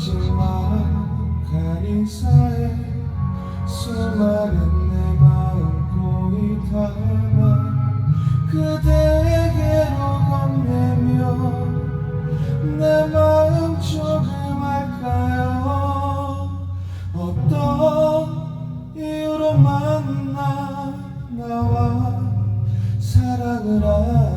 마지막 한 인사에 숨어 รัก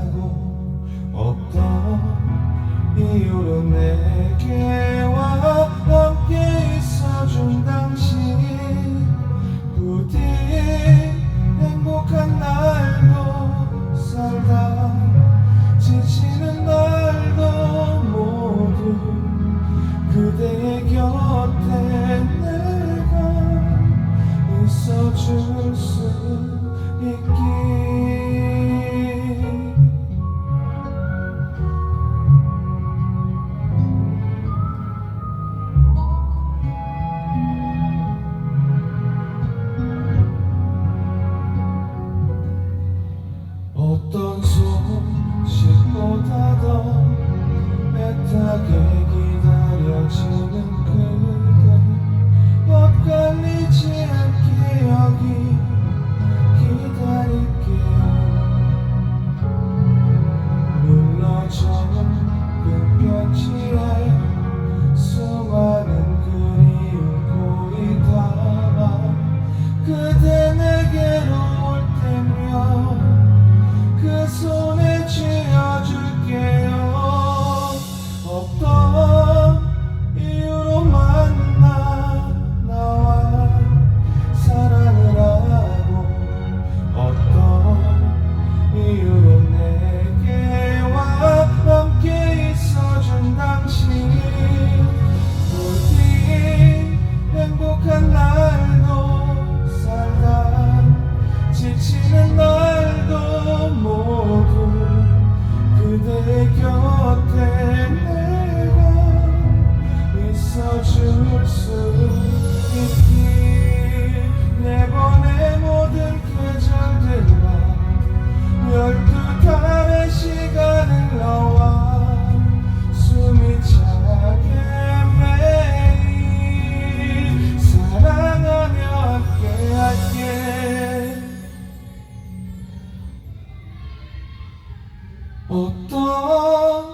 어떤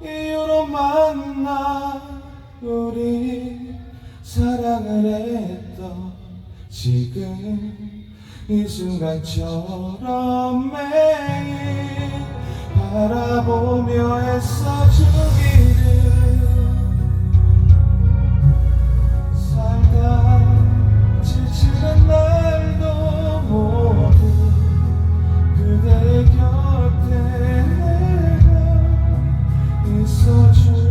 이유로 만나 우리 사랑을 했던 지금 이 순간처럼 매일 바라보며 애써주기 such